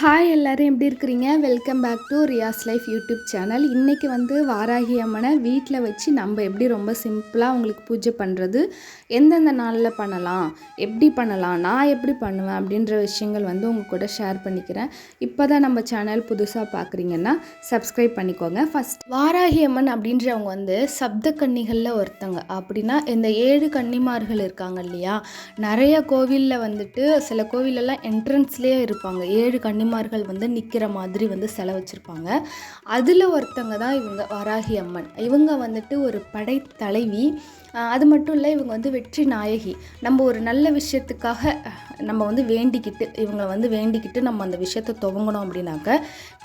Hi எல்லாரும் எப்படி இருக்கிறீங்க? Welcome back to Riyas life YouTube channel இன்றைக்கி வந்து வாராகி அம்மனை வீட்டில் வச்சு நம்ம எப்படி ரொம்ப சிம்பிளாக உங்களுக்கு பூஜை பண்ணுறது எந்தெந்த நாளில் பண்ணலாம் எப்படி பண்ணலாம் நான் எப்படி பண்ணுவேன் அப்படின்ற விஷயங்கள் வந்து உங்கள் கூட ஷேர் பண்ணிக்கிறேன். இப்போ தான் நம்ம சேனல் புதுசாக பார்க்குறீங்கன்னா சப்ஸ்கிரைப் பண்ணிக்கோங்க. ஃபஸ்ட் வாராகி அம்மன் அப்படின்றவங்க வந்து சப்த கன்னிகளில் ஒருத்தங்க அப்படின்னா இந்த ஏழு கன்னிமார்கள் இருக்காங்க இல்லையா? நிறைய கோவிலில் வந்துட்டு சில கோவிலெல்லாம் என்ட்ரன்ஸ்லேயே இருப்பாங்க. ஏழு தாய்மார்கள் வந்து நிற்கிற மாதிரி வந்து சிலை வச்சுருப்பாங்க அதில் ஒருத்தங்க தான் இவங்க வராகி அம்மன். இவங்க வந்துட்டு ஒரு படை தலைவி அது மட்டும் இல்லை இவங்க வந்து வெற்றி நாயகி. நம்ம ஒரு நல்ல விஷயத்துக்காக நம்ம வந்து வேண்டிக்கிட்டு இவங்களை வந்து வேண்டிக்கிட்டு நம்ம அந்த விஷயத்தை துவங்கணும் அப்படின்னாக்க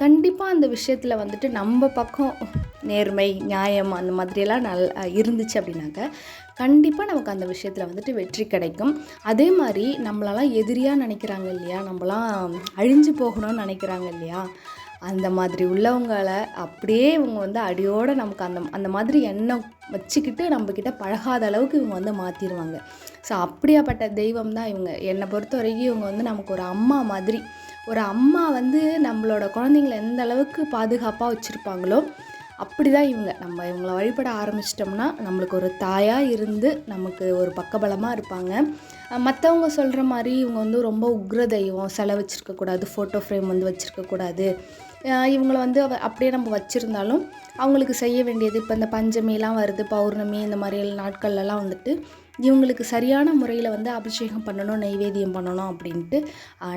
கண்டிப்பாக அந்த விஷயத்தில் வந்துட்டு நம்ம பக்கம் நேர்மை நியாயம் அந்த மாதிரியெல்லாம் நல் இருந்துச்சு அப்படின்னாக்க கண்டிப்பாக நமக்கு அந்த விஷயத்தில் வந்துட்டு வெற்றி கிடைக்கும். அதே மாதிரி நம்மளெல்லாம் எதிரியாக நினைக்கிறாங்க இல்லையா? நம்மளாம் அழிஞ்சு போகணும்னு நினைக்கிறாங்க இல்லையா? அந்த மாதிரி உள்ளவங்களை அப்படியே இவங்க வந்து அடியோடு நமக்கு அந்த அந்த மாதிரி எண்ணம் வச்சுக்கிட்டு நம்மக்கிட்ட பழகாத அளவுக்கு இவங்க வந்து மாற்றிடுவாங்க ஸோ அப்படியாப்பட்ட தெய்வம் தான் இவங்க. என்னை பொறுத்த வரைக்கும் இவங்க வந்து நமக்கு ஒரு அம்மா மாதிரி. ஒரு அம்மா வந்து நம்மளோட குழந்தைங்கள எந்த அளவுக்கு பாதுகாப்பாக வச்சுருப்பாங்களோ அப்படி தான் இவங்க. நம்ம இவங்கள வழிபட ஆரம்பிச்சிட்டோம்னா நம்மளுக்கு ஒரு தாயாக இருந்து நமக்கு ஒரு பக்கபலமாக இருப்பாங்க. மற்றவங்க சொல்கிற மாதிரி இவங்க வந்து ரொம்ப உக்ர தெய்வம் செலை வச்சுருக்கக்கூடாது ஃபோட்டோ ஃப்ரேம் வந்து வச்சுருக்கக்கூடாது இவங்கள வந்து அப்படியே நம்ம வச்சுருந்தாலும் அவங்களுக்கு செய்ய வேண்டியது இப்போ இந்த பஞ்சமிலாம் வருது பௌர்ணமி இந்த மாதிரி நாட்கள்லலாம் வந்துட்டு இவங்களுக்கு சரியான முறையில் வந்து அபிஷேகம் பண்ணணும் நைவேத்தியம் பண்ணணும் அப்படின்ட்டு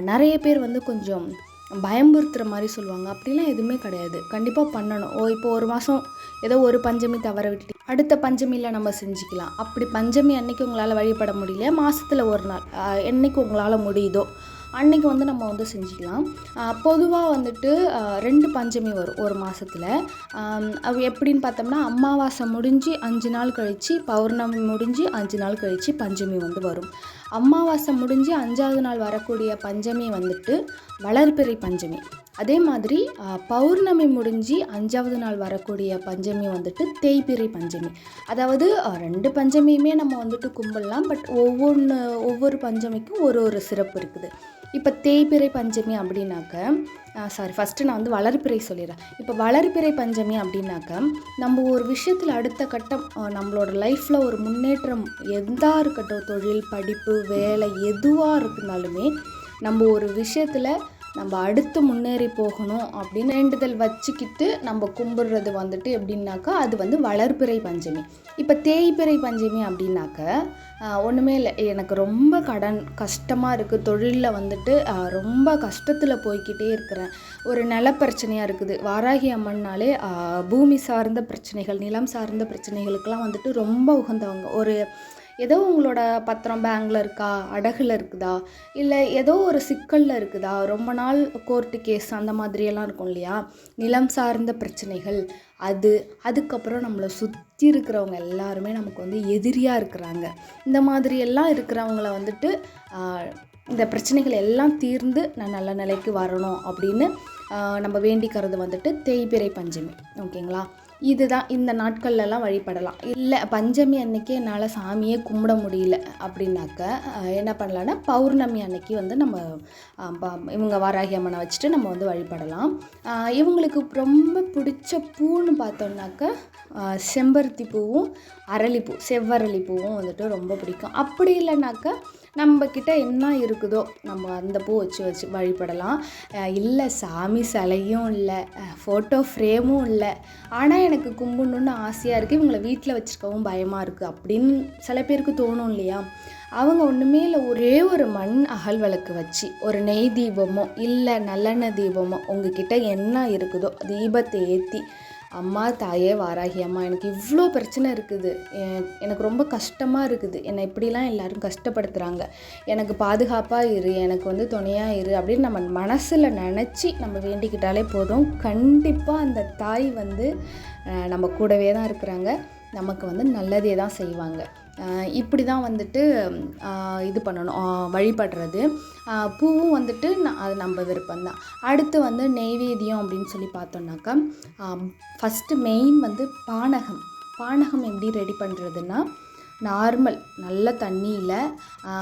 நிறைய பேர் வந்து கொஞ்சம் பயம்புறுத்துகிற மாதிரி சொல்லுவாங்க. அப்படிலாம் எதுவுமே கிடையாது. கண்டிப்பாக பண்ணணும். ஓ இப்போ ஒரு மாதம் ஏதோ ஒரு பஞ்சமி தவற விட்டுட்டு அடுத்த பஞ்சமியில் நம்ம செஞ்சுக்கலாம். அப்படி பஞ்சமி அன்னைக்கு உங்களால் வழிபட முடியல. மாதத்தில் ஒரு நாள். ஆஹ், என்னைக்கு உங்களால் முடியுதோ அன்னைக்கு வந்து நம்ம வந்து செஞ்சுக்கலாம். பொதுவாக வந்துட்டு ரெண்டு பஞ்சமி வரும் ஒரு மாதத்தில் அது எப்படின்னு பார்த்தோம்னா அமாவாசை முடிஞ்சு அஞ்சு நாள் கழித்து பௌர்ணமி முடிஞ்சு அஞ்சு நாள் கழித்து பஞ்சமி வந்து வரும். அமாவாசை முடிஞ்சு அஞ்சாவது நாள் வரக்கூடிய பஞ்சமி வந்துட்டு வளர்பிறை பஞ்சமி. அதே மாதிரி பௌர்ணமி முடிஞ்சு அஞ்சாவது நாள் வரக்கூடிய பஞ்சமி வந்துட்டு தேய்பிறை பஞ்சமி. அதாவது ரெண்டு பஞ்சமியுமே நம்ம வந்துட்டு கும்பிடலாம். பட் ஒவ்வொன்று ஒவ்வொரு பஞ்சமிக்கும் ஒரு ஒரு சிறப்பு இருக்குது. இப்போ தேய்பிறை பஞ்சமி அப்படின்னாக்க சாரி ஃபஸ்ட்டு நான் வந்து வளர்ப்பிறை சொல்லிடுறேன். இப்போ வளர்பிறை பஞ்சமி அப்படின்னாக்க நம்ம ஒரு விஷயத்தில் அடுத்த கட்டம் நம்மளோட லைஃப்பில் ஒரு முன்னேற்றம் எதா இருக்கட்டும் தொழில் படிப்பு வேலை எதுவாக இருந்தாலுமே நம்ம ஒரு விஷயத்தில் நம்ம அடுத்து முன்னேறி போகணும் அப்படின்னு வேண்டுதல் வச்சுக்கிட்டு நம்ம கும்பிடுறது வந்துட்டு எப்படின்னாக்கா அது வந்து வளர்பிறை பஞ்சமி. இப்போ தேய்பிறை பஞ்சமி அப்படின்னாக்க ஒன்றுமே இல்லை. எனக்கு ரொம்ப கடன் கஷ்டமாக இருக்குது தொழிலில் வந்துட்டு ரொம்ப கஷ்டத்தில் போய்க்கிட்டே இருக்கிறேன். ஒரு நில பிரச்சனையாக இருக்குது. வாராகி அம்மன்னாலே பூமி சார்ந்த பிரச்சனைகள் நிலம் சார்ந்த பிரச்சனைகளுக்கெல்லாம் வந்துட்டு ரொம்ப உகந்தவங்க. ஒரு ஏதோ உங்களோட பத்திரம் பேங்கில் இருக்கா? அடகுல இருக்குதா? இல்லை ஏதோ ஒரு சிக்கலில் இருக்குதா? ரொம்ப நாள் கோர்ட்டு கேஸ் அந்த மாதிரியெல்லாம் இருக்கும் இல்லையா? நிலம் சார்ந்த பிரச்சனைகள் அது அதுக்கப்புறம் நம்மளை சுற்றி இருக்கிறவங்க எல்லாருமே நமக்கு வந்து எதிரியாக இருக்கிறாங்க. இந்த மாதிரியெல்லாம் இருக்கிறவங்கள வந்துட்டு இந்த பிரச்சனைகள் எல்லாம் தீர்ந்து நான் நல்ல நிலைக்கு வரணும் அப்படின்னு நம்ம வேண்டிக்கிறது வந்துட்டு தேய்பிறை பஞ்சமி. ஓகேங்களா? இதுதான் இந்த நாட்கள்லலாம் வழிபடலாம். இல்லை பஞ்சமி அன்னைக்கு என்னால் சாமியே கும்பிட முடியல அப்படின்னாக்க என்ன பண்ணலான்னா பௌர்ணமி அன்னைக்கு வந்து நம்ம இவங்க வாராகி அம்மனை வச்சுட்டு நம்ம வந்து வழிபடலாம். இவங்களுக்கு ரொம்ப பிடிச்ச பூன்னு பார்த்தோம்னாக்க செம்பருத்தி பூவும் அரளிப்பூ செவ்வரளி பூவும் வந்துட்டு ரொம்ப பிடிக்கும். அப்படி இல்லைனாக்கா நம்ம என்ன இருக்குதோ நம்ம அந்த பூ வச்சு வச்சு வழிபடலாம். இல்லை சாமி சிலையும் இல்லை ஃபோட்டோ ஃப்ரேமும் இல்லை. ஆனால் எனக்கு கும்பிடணுன்னு ஆசையாக இருக்குது இவங்களை வீட்டில் வச்சுருக்கவும் பயமாக இருக்குது அப்படின்னு சில பேருக்கு தோணும் இல்லையா? அவங்க ஒன்றுமே இல்லை. ஒரே ஒரு மண் அகல் விளக்கு வச்சு ஒரு நெய் தீபமோ இல்லை நல்லெண்ணெய் தீபமோ உங்ககிட்ட என்ன இருக்குதோ தீபத்தை ஏற்றி அம்மா தாயே வாராகி அம்மா எனக்கு இவ்வளோ பிரச்சனை இருக்குது. எனக்கு ரொம்ப கஷ்டமாக இருக்குது. என்னை இப்படிலாம் எல்லோரும் கஷ்டப்படுத்துகிறாங்க எனக்கு பாதுகாப்பாக இரு எனக்கு வந்து துணையாக இரு அப்படின்னு நம்ம மனசில் நினச்சி நம்ம வேண்டிக்கிட்டாலே போதும். கண்டிப்பாக அந்த தாய் வந்து நம்ம கூடவே தான் இருக்கிறாங்க. நமக்கு வந்து நல்லதே தான் செய்வாங்க. இப்படி தான் வந்துட்டு இது பண்ணணும் வழிபடுறது. பூவும் வந்துட்டு ந- அது நம்ம விருப்பம்தான். அடுத்து வந்து நெய்வேத்தியம் அப்படின்னு சொல்லி பார்த்தோம்னாக்கா ஃபஸ்ட்டு மெயின் வந்து பானகம். பானகம் எப்படி ரெடி பண்ணுறதுன்னா நார்மல் நல்ல தண்ணியில்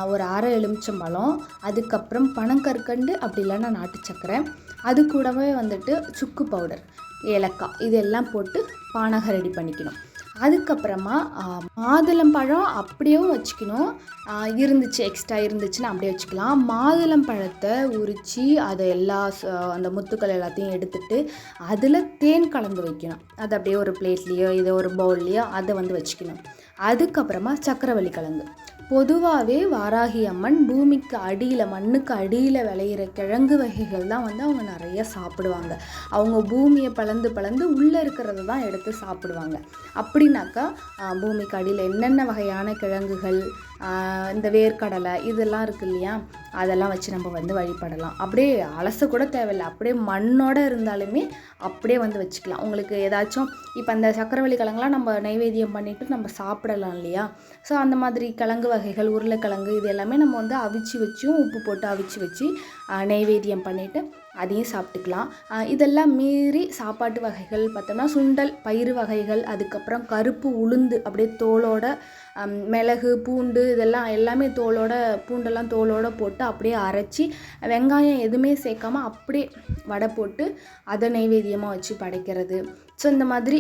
ஒரு அரை எலுமிச்சம்பழம் அதுக்கப்புறம் பனங்கற்கண்டு அப்படி இல்லைன்னா நாட்டு சக்கரை அது கூடவே வந்துட்டு சுக்கு பவுடர் ஏலக்காய் இதெல்லாம் போட்டு பானகம் ரெடி பண்ணிக்கணும். அதுக்கப்புறமா மாதுளம்பழம் அப்படியும் வச்சுக்கணும். இருந்துச்சு எக்ஸ்ட்ரா இருந்துச்சுன்னா அப்படியே வச்சுக்கலாம். மாதுளம் பழத்தை உரித்து அதை எல்லா அந்த முத்துக்கள் எல்லாத்தையும் எடுத்துட்டு அதில் தேன் கலந்து வைக்கணும். அது அப்படியே ஒரு பிளேட்லேயோ இதை ஒரு பவுல்லையோ அதை வந்து வச்சுக்கணும். அதுக்கப்புறமா சக்கரவள்ளி கிழங்கு. பொதுவாகவே வாராகி அம்மன் பூமிக்கு அடியில் மண்ணுக்கு அடியில் விளையிற கிழங்கு வகைகள் தான் வந்து அவங்க நிறைய சாப்பிடுவாங்க. அவங்க பூமியை பலந்து பலந்து உள்ளே இருக்கிறத தான் எடுத்து சாப்பிடுவாங்க. அப்படின்னாக்கா பூமிக்கு அடியில் என்னென்ன வகையான கிழங்குகள் இந்த வேர்க்கடலை இதெல்லாம் இருக்கு இல்லையா? அதெல்லாம் வச்சு நம்ம வந்து வழிபடலாம். அப்படியே அலச கூட தேவையில்லை. அப்படியே மண்ணோட இருந்தாலுமே அப்படியே வந்து வச்சுக்கலாம். உங்களுக்கு ஏதாச்சும் இப்போ அந்த சக்கரவள்ளி கிழங்குலாம் நம்ம நைவேத்தியம் பண்ணிவிட்டு நம்ம சாப்பிடலாம் இல்லையா? ஸோ அந்த மாதிரி கிழங்கு வகைகள் உருளைக்கிழங்கு இது எல்லாமே நம்ம வந்து அவிச்சு வச்சும் உப்பு போட்டு அவிச்சு வச்சு நைவேத்தியம் பண்ணிவிட்டு அதையும் சாப்பிட்டுக்கலாம். இதெல்லாம் மீறி சாப்பாட்டு வகைகள் பார்த்தோம்னா சுண்டல் பயிறு வகைகள் அதுக்கப்புறம் கருப்பு உளுந்து அப்படியே தோலோட மிளகு பூண்டு இதெல்லாம் எல்லாமே தோலோட பூண்டெல்லாம் தோலோட போட்டு அப்படியே அரைச்சி வெங்காயம் எதுவுமே சேர்க்காம அப்படியே வடை போட்டு அதை நைவேத்தியமாக வச்சு படைக்கிறது. ஸோ இந்த மாதிரி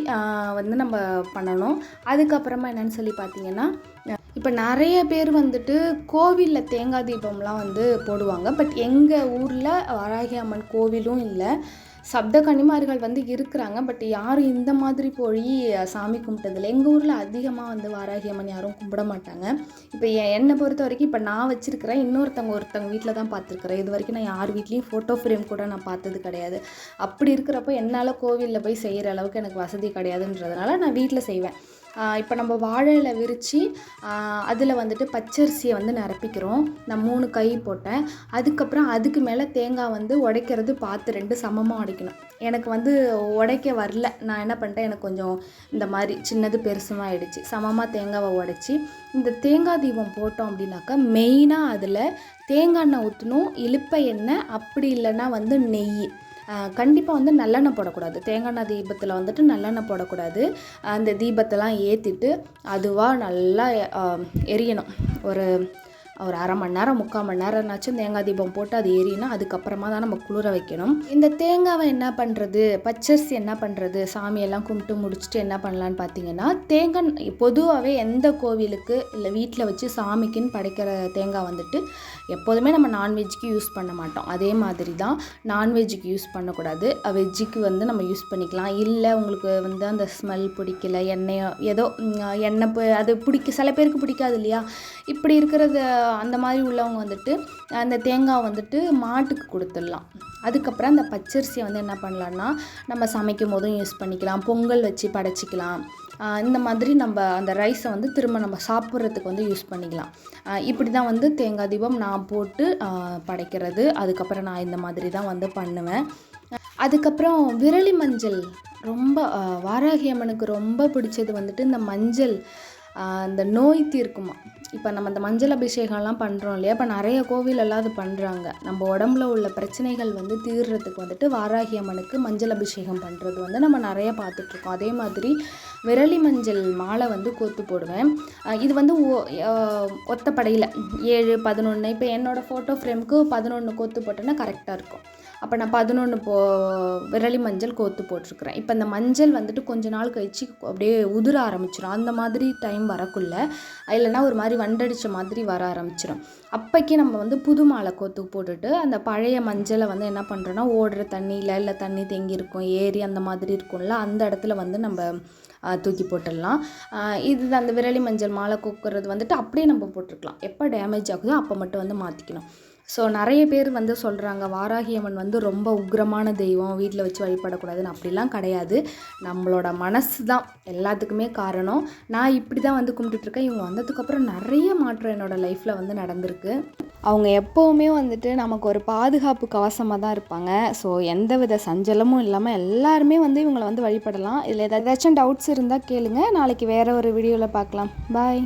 வந்து நம்ம பண்ணணும். அதுக்கப்புறமா என்னன்னு சொல்லி பார்த்தீங்கன்னா இப்போ நிறைய பேர் வந்துட்டு கோவிலில் தேங்காய் தீபம்லாம் வந்து போடுவாங்க. பட் எங்கள் ஊரில் வராகி அம்மன் கோவிலும் இல்லை. சப்த கன்னிமார்கள் வந்து இருக்கிறாங்க. பட் யாரும் இந்த மாதிரி போய் சாமி கும்பிட்டதில்லை. எங்கள் ஊரில் அதிகமாக வந்து வாராகி அம்மன் யாரும் கும்பிட மாட்டாங்க. இப்போ என்னை பொறுத்த வரைக்கும் இப்போ நான் வச்சுருக்கிறேன். இன்னொருத்தவங்க ஒருத்தவங்க வீட்டில் தான் பார்த்துருக்குறேன் இது வரைக்கும் நான் யார் வீட்லேயும் ஃபோட்டோ ஃப்ரேம் கூட நான் பார்த்தது கிடையாது. அப்படி இருக்கிறப்போ என்னால் கோவிலில் போய் செய்கிற அளவுக்கு எனக்கு வசதி கிடையாதுன்றதுனால நான் வீட்டில் செய்வேன். இப்போ நம்ம வாழை இலை விரித்து அதில் வந்துட்டு பச்சரிசியை வந்து நிரப்பிக்கிறோம். நான் மூணு கை போட்டேன். அதுக்கப்புறம் அதுக்கு மேலே தேங்காய் வந்து உடைக்கிறது பார்த்து ரெண்டு சமமாக உடைக்கணும். எனக்கு வந்து உடைக்க வரல. நான் என்ன பண்ணிட்டேன்? எனக்கு கொஞ்சம் இந்த மாதிரி சின்னது பெருசுமாக ஆகிடுச்சு சமமாக தேங்காவை உடைச்சி இந்த தேங்காய் தீபம் போட்டோம் அப்படின்னாக்கா மெயினாக அதில் தேங்காய் எண்ணெய் ஊற்றணும் இலுப்பை எண்ணெய் அப்படி இல்லைன்னா வந்து நெய். கண்டிப்பாக வந்து நல்லெண்ணெய் போடக்கூடாது. தேங்காய் எண்ணெய் தீபத்தில் வந்துட்டு நல்லெண்ணெய் போடக்கூடாது. அந்த தீபத்தெல்லாம் ஏற்றிட்டு அதுவாக நல்லா எரியணும். ஒரு ஒரு அரை மணி நேரம் முக்கால் மணி நேரம்னாச்சும் தேங்காய் தீபம் போட்டு அது ஏறினா அதுக்கப்புறமா தான் நம்ம குளிர வைக்கணும். இந்த தேங்காவை என்ன பண்ணுறது பச்சரிசி என்ன பண்ணுறது சாமியெல்லாம் கும்பிட்டு முடிச்சுட்டு என்ன பண்ணலான்னு பார்த்தீங்கன்னா தேங்காய் பொதுவாகவே எந்த கோவிலுக்கு இல்லை வீட்டில் வச்சு சாமிக்குன்னு படைக்கிற தேங்காய் வந்துட்டு எப்போதுமே நம்ம நான்வெஜ்ஜுக்கு யூஸ் பண்ண மாட்டோம். அதே மாதிரி தான் நான்வெஜ்ஜுக்கு யூஸ் பண்ணக்கூடாது. வெஜ்ஜுக்கு வந்து நம்ம யூஸ் பண்ணிக்கலாம். இல்லை உங்களுக்கு வந்து அந்த ஸ்மெல் பிடிக்கல எண்ணெயோ ஏதோ எண்ணெய் அது பிடிக்க சில பேருக்கு பிடிக்காது இல்லையா? இப்படி இருக்கிறத அந்த மாதிரி உள்ளவங்க வந்துட்டு அந்த தேங்காய் வந்துட்டு மாட்டுக்கு கொடுத்துடலாம். அதுக்கப்புறம் அந்த பச்சரிசியை வந்து என்ன பண்ணலான்னா நம்ம சமைக்கும் போதும் யூஸ் பண்ணிக்கலாம். பொங்கல் வச்சு படைச்சிக்கலாம். இந்த மாதிரி நம்ம அந்த ரைஸை வந்து திரும்ப நம்ம சாப்பிட்றதுக்கு வந்து யூஸ் பண்ணிக்கலாம். இப்படி தான் வந்து தேங்காய் தீபம் நான் போட்டு படைக்கிறது. அதுக்கப்புறம் நான் இந்த மாதிரி தான் வந்து பண்ணுவேன். அதுக்கப்புறம் விரலி மஞ்சள். ரொம்ப ஆஹ் வாராகி அம்மனுக்கு ரொம்ப பிடிச்சது வந்துட்டு இந்த மஞ்சள் அந்த நோய் தீர்க்குமா. இப்போ நம்ம இந்த மஞ்சள் அபிஷேகம்லாம் பண்ணுறோம் இல்லையா? இப்போ நிறைய கோவிலெல்லாம் அது பண்ணுறாங்க நம்ம உடம்புல உள்ள பிரச்சனைகள் வந்து தீர்றதுக்கு வந்துட்டு வாராகி அம்மனுக்கு மஞ்சள் அபிஷேகம் பண்ணுறது வந்து நம்ம நிறைய பார்த்துட்ருக்கோம். அதே மாதிரி விரலி மஞ்சள் மாலை வந்து கோத்து போடுவேன். இது வந்து ஒத்தப்படையில். ஏழு பதினொன்று இப்போ என்னோடய ஃபோட்டோ ஃப்ரேமுக்கு பதினொன்று கோத்து போட்டேன்னா கரெக்டாக இருக்கும். அப்போ நான் பதினொன்று போ விரலி மஞ்சள் கோத்து போட்டிருக்கிறேன். இப்போ இந்த மஞ்சள் வந்துட்டு கொஞ்ச நாள் கழிச்சு அப்படியே உதிர ஆரம்பிச்சிடும் அந்த மாதிரி டைம் வரக்குள்ள இல்லைன்னா ஒரு மாதிரி வண்டடிச்ச மாதிரி வர ஆரம்பிச்சிடும் அப்போக்கி நம்ம வந்து புது மாலை கோத்து போட்டுட்டு அந்த பழைய மஞ்சளை வந்து என்ன பண்ணுறோன்னா ஓடுற தண்ணியில் இல்லை தண்ணி தேங்கி இருக்கும் ஏரி அந்த மாதிரி இருக்கும்ல அந்த இடத்துல வந்து நம்ம தூக்கி போட்டுடலாம். இது அந்த விரலி மஞ்சள் மாலை கொக்குறது வந்துட்டு அப்படியே நம்ம போட்டுருக்கலாம். எப்போ டேமேஜ் ஆகுதோ அப்போ மட்டும் வந்து மாற்றிக்கணும் ஸோ நிறைய பேர் வந்து சொல்கிறாங்க வாராகி அம்மன் வந்து ரொம்ப உக்கிரமான தெய்வம் வீட்டில் வச்சு வழிபடக்கூடாதுன்னு. அப்படிலாம் கிடையாது. நம்மளோட மனசு தான் எல்லாத்துக்குமே காரணம். நான் இப்படி தான் வந்து கும்பிட்டுட்ருக்கேன் இவங்க வந்ததுக்கப்புறம் நிறைய மாற்றம் என்னோடய லைஃப்பில் வந்து நடந்திருக்கு. அவங்க எப்போவுமே வந்துட்டு நமக்கு ஒரு பாதுகாப்பு கவசமாக தான் இருப்பாங்க. ஸோ எந்த வித சஞ்சலமும் இல்லாமல் எல்லாருமே வந்து இவங்களை வந்து வழிபடலாம். இதில் ஏதாச்சும் டவுட்ஸ் இருந்தால் கேளுங்கள் நாளைக்கு வேறு ஒரு வீடியோவில் பார்க்கலாம். பாய்